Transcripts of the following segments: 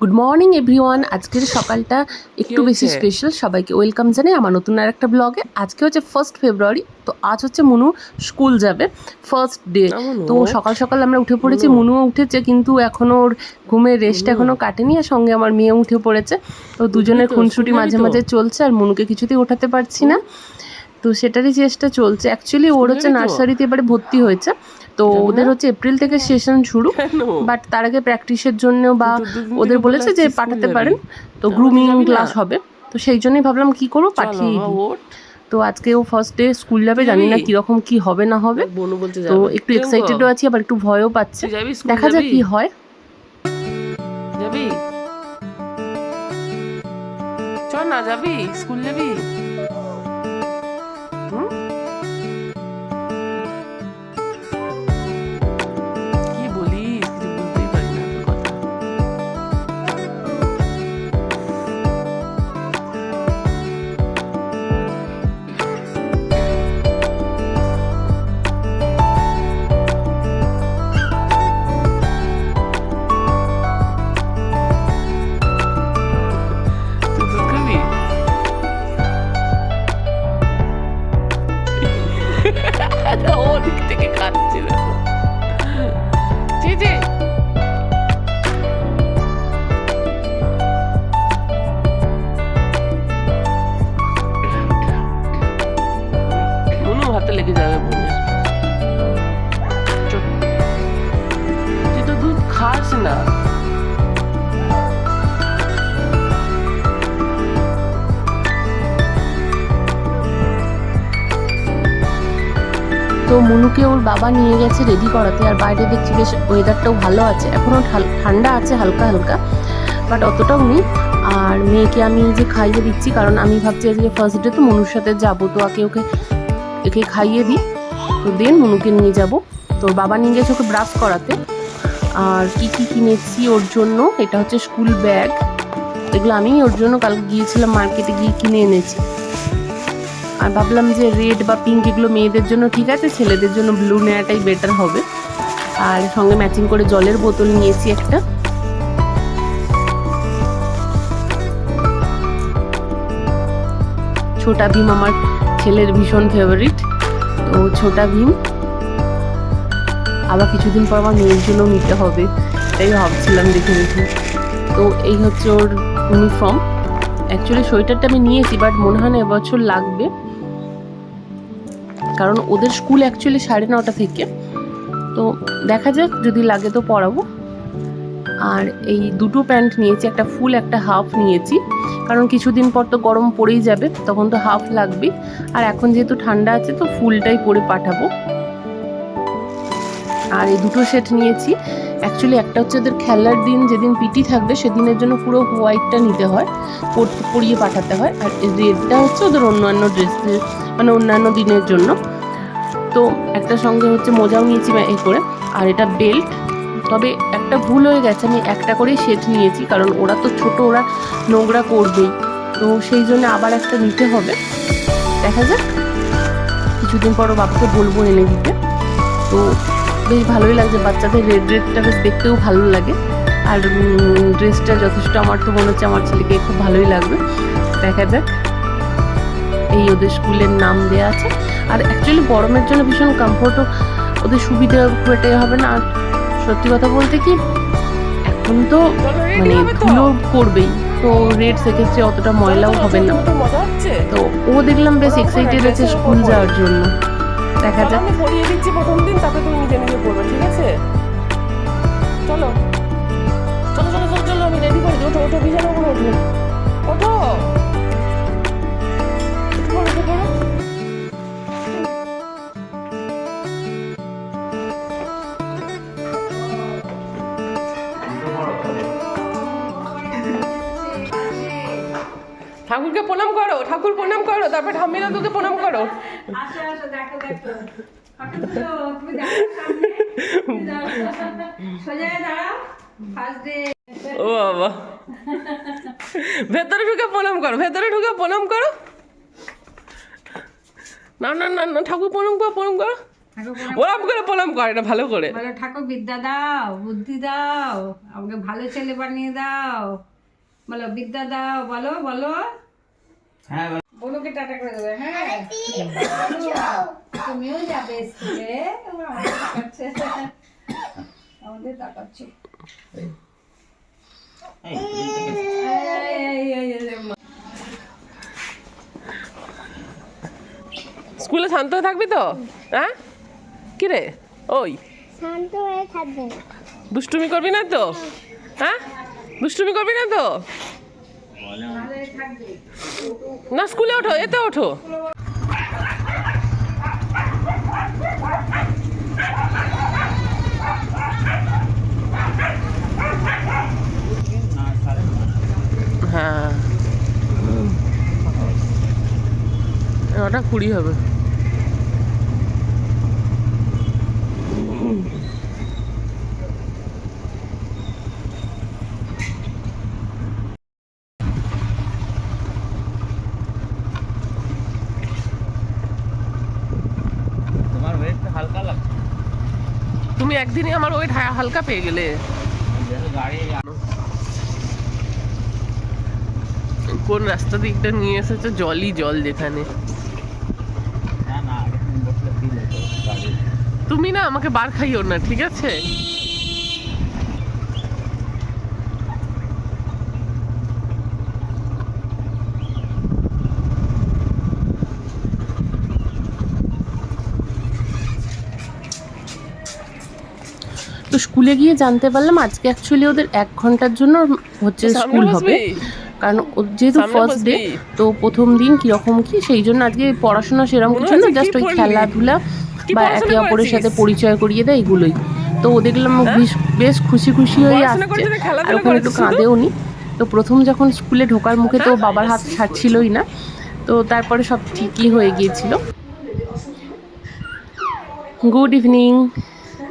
Good morning everyone আজকের সকালটা একটু বেশি স্পেশাল সবাইকে ওয়েলকাম জানাই আমার নতুন আর একটা ব্লগে আজকে হচ্ছে ফার্স্ট ফেব্রুয়ারি তো আজ হচ্ছে মুনু স্কুল যাবে ফার্স্ট ডে তো সকাল সকাল আমরা উঠে পড়েছি মুনুও উঠেছে কিন্তু এখনও ওর ঘুমের রেস্ট এখনও কাটেনি আর সঙ্গে আমার মেয়ে উঠে পড়েছে। তো দুজনের খুনসুটি মাঝে মাঝে চলছে আর মুনুকে কিছুতেই ওঠাতে পারছি না। তো সেটারই চেষ্টা চলছে। অ্যাকচুয়ালি ওর হচ্ছে নার্সারিতে এবারে ভর্তি হয়েছে। তো ওদের হচ্ছে এপ্রিল থেকে সেশন শুরু। বাট তার আগে প্র্যাকটিসের জন্য বা ওদের বলেছে যে পাঠাতে পারেন। তো গ্রুমিং ক্লাস হবে। তো সেই জন্যই ভাবলাম কি করব? পাঠিয়ে তো আজকে ও ফার্স্ট ডে স্কুল যাবে। জানি না? কীরকম কি হবে না হবে। তো একটু এক্সাইটেডও আছি আবার একটু ভয়ও পাচ্ছে। দেখা যাক? কি হয়। যাবি? চল না যাবি? স্কুল যাবি? ও দিক থেকে দেখো জি মনু হাতে লেগে যাবে বোনের। তুই তো দুধ খাস না। তো মনুকে ওর বাবা নিয়ে গেছে রেডি করাতে। আর বাইরে দেখছি বেশ ওয়েদারটাও ভালো আছে। এখনও ঠান্ডা আছে হালকা হালকা বাট অতটাও নেই। আর মেয়েকে আমি যে খাইয়ে দিচ্ছি, কারণ আমি ভাবছি আজকে ফার্স্ট ডে তো মনুর সাথে যাব, তো আগে ওকে একে খাইয়ে দিই। তো দেন মনুকে নিয়ে যাব। তো বাবা নিয়ে গেছে ওকে ব্রাশ করাতে। আর কি কি কিনেছি ওর জন্য, এটা হচ্ছে স্কুল ব্যাগ এগুলো আমি ওর জন্য কালকে গিয়েছিলাম মার্কেটে গিয়ে কিনে এনেছি। আর ভাবলাম যে রেড বা পিঙ্ক এগুলো মেয়েদের জন্য ঠিক আছে, ছেলেদের জন্য ব্লু নেওয়াটাই বেটার হবে। আর সঙ্গে ম্যাচিং করে জলের বোতল নিয়েছি একটা। ছোটা ভীম আমার ছেলের ভীষণ ফেভারিট তো ছোটা ভীম, আবার কিছুদিন পর আমার মেয়ের জন্য নিতে হবে তাই ভাবছিলাম দেখে দেখে। তো এই হচ্ছে ওর ইউনিফর্ম অ্যাকচুয়ালি সোয়েটারটা আমি নিয়েছি বাট মনে হয় না এবছর লাগবে। কারণ ওদের স্কুল অ্যাকচুয়ালি সাড়ে নটা থেকে। তো দেখা যাক, যদি লাগে তো পড়াবো। আর এই দুটো প্যান্ট নিয়েছি, একটা ফুল, একটা হাফ নিয়েছি। কারণ কিছুদিন পর তো গরম পড়েই যাবে, তখন তো হাফ লাগবে আর এখন যেহেতু ঠান্ডা আছে, তো ফুলটাই পরে পাঠাবো। আর এই দুটো সেট নিয়েছি। অ্যাকচুয়ালি একটা হচ্ছে ওদের খেলার দিন, যেদিন পিটি থাকবে, সেদিনের জন্য পুরো হোয়াইটটা নিতে হয়। পর- পরিয়ে পাঠাতে হয়। আর রেডটা হচ্ছে ওদের অন্যান্য ড্রেসের মানে অন্যান্য দিনের জন্য। তো একটা সঙ্গে হচ্ছে মোজাও নিয়েছি এ করে, আর এটা বেল্ট তবে একটা ভুল হয়ে গেছে, আমি একটা করেই সেট নিয়েছি, কারণ ওরা তো ছোট, ওরা নোংরা করবেই। তো সেই জন্য আবার একটা নিতে হবে। দেখা যাক, কিছুদিন পর বাবাকে বলব এনে দিতে। তো বেশ ভালোই লাগছে, বাচ্চাদের রেড রেডটা বেশ দেখতেও ভালো লাগে। আর ড্রেসটা যথেষ্ট আমার তো মনে হচ্ছে আমার ছেলেকে খুব ভালোই লাগবে। দেখা যাক। এই ওদের স্কুলের নাম দেওয়া আছে। আর অ্যাকচুয়ালি গরমের জন্য ভীষণ কমফোর্টও ওদের সুবিধা খুব এটাই হবে না। আর সত্যি কথা বলতে কি এখন তো মানে ধুলো করবেই তো রেড সেক্ষেত্রে অতটা ময়লাও হবে না। হচ্ছে। তো ও দেখলাম বেশ এক্সাইটেড আছে স্কুল যাওয়ার জন্য। দেখা যাক। আমি পড়িয়ে দিচ্ছি প্রথম দিন তারপরে তুমি নিজে নিজে পড়বে ঠিক আছে? চলো। চলো চলো চলো চলো আমি রেডি করে দিই। ওঠো ওঠো বিছানা করে ওঠো ওঠো। ঠাকুরকে প্রণাম করো ঠাকুর প্রণাম করো তারপর ঠাম্মিরা তোকে প্রণাম করো। ও বাবা। ভেতরে ঢুকে প্রণাম করো ভেতরে ঢুকে প্রণাম করো। না না না না ঠাকুর প্রণাম করো প্রণাম করো। ওরম করে প্রণাম করে না ভালো করে। বলো ঠাকুর বিদ্যা দাও বুদ্ধি দাও আমাকে ভালো ছেলে বানিয়ে দাও। বলো বিদ্যা দাও বলো বলো। বনুকে টাটা করে দেবে হ্যাঁ। তুমিও যাবে স্কুলে আমাদের তাকাচ্ছে স্কুলে শান্ত হয়ে থাকবি তো? হ্যাঁ? কি রে? ওই। শান্ত হয়ে থাকবে দুষ্টুমি করবি না তো? হ্যাঁ? দুষ্টুমি করবি না তো? না স্কুলে ওঠো এতে ওঠো। হ্যাঁ। ওটা কুড়ি হবে তোমার ওয়েটটা হালকা লাগছে একদিনই আমার ওয়েট হালকা পেয়ে গেলে। কোন রাস্তা দিকটা নিয়ে এসেছে? জলই জল যেখানে। তুমি না আমাকে বার খাইও না ঠিক আছে? স্কুলে গিয়ে জানতে পারলাম আজকে অ্যাকচুয়ালি ওদের এক ঘণ্টার জন্য হচ্ছে স্কুল হবে। কারণ যেহেতু ফার্স্ট ডে তো প্রথম দিন কীরকম কি সেই জন্য আজকে পড়াশোনা সেরকম কিছু না জাস্ট ওই খেলাধুলা বা একে অপরের সাথে পরিচয় করিয়ে দেয় এগুলোই। তো ও দেখলাম বেশ বেশ খুশি খুশি হয়ে আসছে। আর ওখানে একটু কাঁদেও নি তো প্রথম যখন স্কুলে ঢোকার মুখে তো বাবার হাত ছাড়ছিলই না। তো তারপরে সব ঠিকই হয়ে গিয়েছিল। গুড ইভিনিং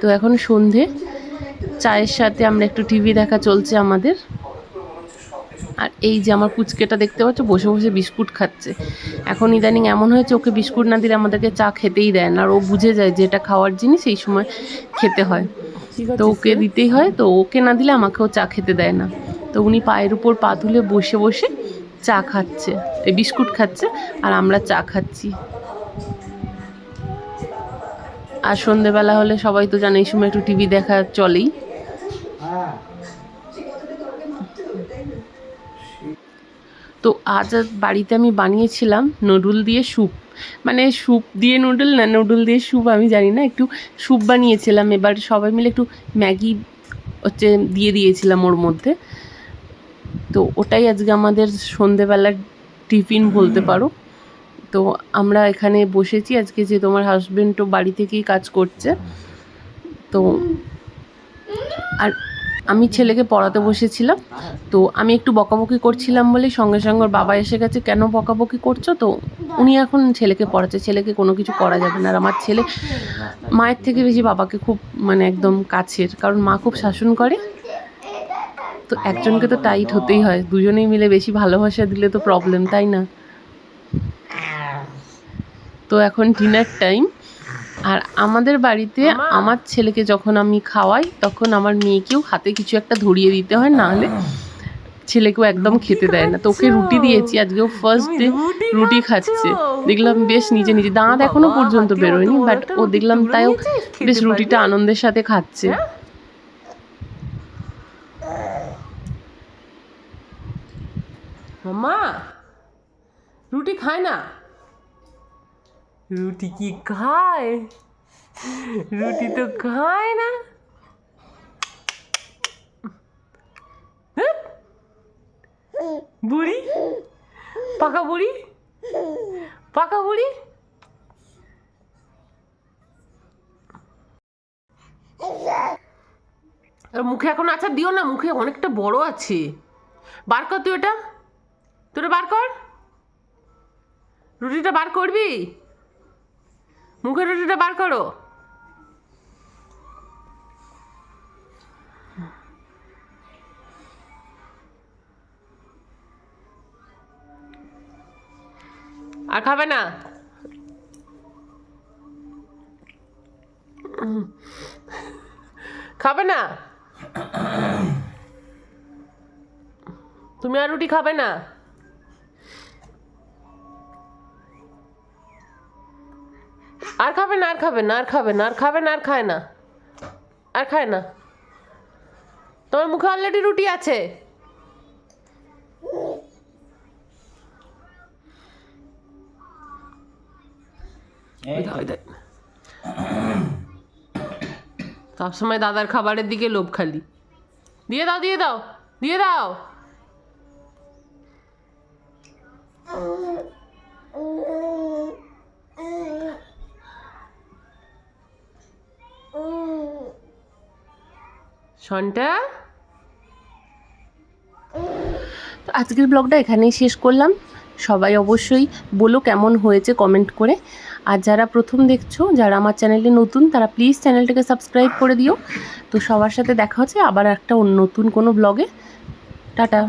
তো এখন সন্ধে। চায়ের সাথে আমরা একটু টিভি দেখা চলছে আমাদের। আর এই যে আমার পুচকেটা দেখতে পাচ্ছ বসে বসে বিস্কুট খাচ্ছে। এখন ইদানিং এমন হয়েছে ওকে বিস্কুট না দিলে আমাদেরকে চা খেতেই দেয় না। আর ও বুঝে যায় যে এটা খাওয়ার জিনিস এই সময় খেতে হয়। তো ওকে দিতেই হয় তো ওকে না দিলে আমাকেও চা খেতে দেয় না। তো উনি পায়ের উপর পা তুলে বসে বসে চা খাচ্ছে এই বিস্কুট খাচ্ছে আর আমরা চা খাচ্ছি। আর সন্ধেবেলা হলে সবাই তো জানে এই সময় একটু টিভি দেখা চলেই। তো আজ বাড়িতে আমি বানিয়েছিলাম নুডল দিয়ে স্যুপ মানে স্যুপ দিয়ে নুডল না নুডল দিয়ে স্যুপ আমি জানি না একটু স্যুপ বানিয়েছিলাম। এবার সবাই মিলে একটু ম্যাগি হচ্ছে দিয়ে দিয়েছিলাম ওর মধ্যে। তো ওটাই আজকে আমাদের সন্ধেবেলার টিফিন বলতে পারো। তো আমরা এখানে বসেছি আজকে যে তোমার হাজবেন্ড তো বাড়ি থেকেই কাজ করছে। তো আর আমি ছেলেকে পড়াতে বসেছিলাম, তো আমি একটু বকাবকি করছিলাম বলে সঙ্গে সঙ্গে ওর বাবা এসে গেছে, কেন বকাবকি করছ? তো উনি এখন ছেলেকে পড়াচ্ছে, ছেলেকে কোনো কিছু করা যাবে না। আর আমার ছেলে মায়ের থেকে বেশি বাবাকে খুব মানে একদম কাছের, কারণ মা খুব শাসন করে। তো একজনকে তো টাইট হতেই হয়, দুজনেই মিলে বেশি ভালোবাসা দিলে তো প্রবলেম তাই না? তো এখন ডিনার টাইম। আর আমাদের বাড়িতে আমার ছেলেকে যখন আমি খাওয়াই তখন আমার মেয়েকেও হাতে কিছু একটা ধরিয়ে দিতে হয় নাহলে ছেলেকেও একদম খেতে দেয় না। তো ওকে রুটি দিয়েছি আজকেও ফার্স্ট ডে রুটি খাচ্ছে? দেখলাম বেশ নিজে নিজে দাঁত এখনও পর্যন্ত বেরোয়নি বাট ও দেখলাম তাইও বেশ রুটিটা আনন্দের সাথে খাচ্ছে। মামা রুটি খায় না? রুটি কি খায়? রুটি তো খায় না। বুড়ি? পাকা বুড়ি? পাকা বুড়ি? মুখে এখন আচার দিও না, মুখে অনেকটা বড় আছে। বার কর তুই ওটা। তোরা বার কর। রুটিটা বার করবি? মুখের রুটিটা বার করো। আর খাবে না? খাবে না? তুমি আর রুটি খাবে না? আর খাবে না আর খাবে না আর খাবে না আর খাবে না আর খায় না। আর খায় না। তোমার মুখে অলরেডি রুটি আছে। সবসময় দাদার খাবারের দিকে লোভ খালি। দিয়ে দাও দিয়ে দাও দিয়ে দাও। শনটা তো আজকের ব্লগটা এখানেই শেষ করলাম। সবাই অবশ্যই বলো কেমন হয়েছে কমেন্ট করে। আর যারা প্রথম দেখছ, যারা আমার চ্যানেলে নতুন, তারা প্লিজ চ্যানেলটাকে সাবস্ক্রাইব করে দিও। তো সবার সাথে দেখা হচ্ছে আবার একটা নতুন কোনো ব্লগে। টাটা।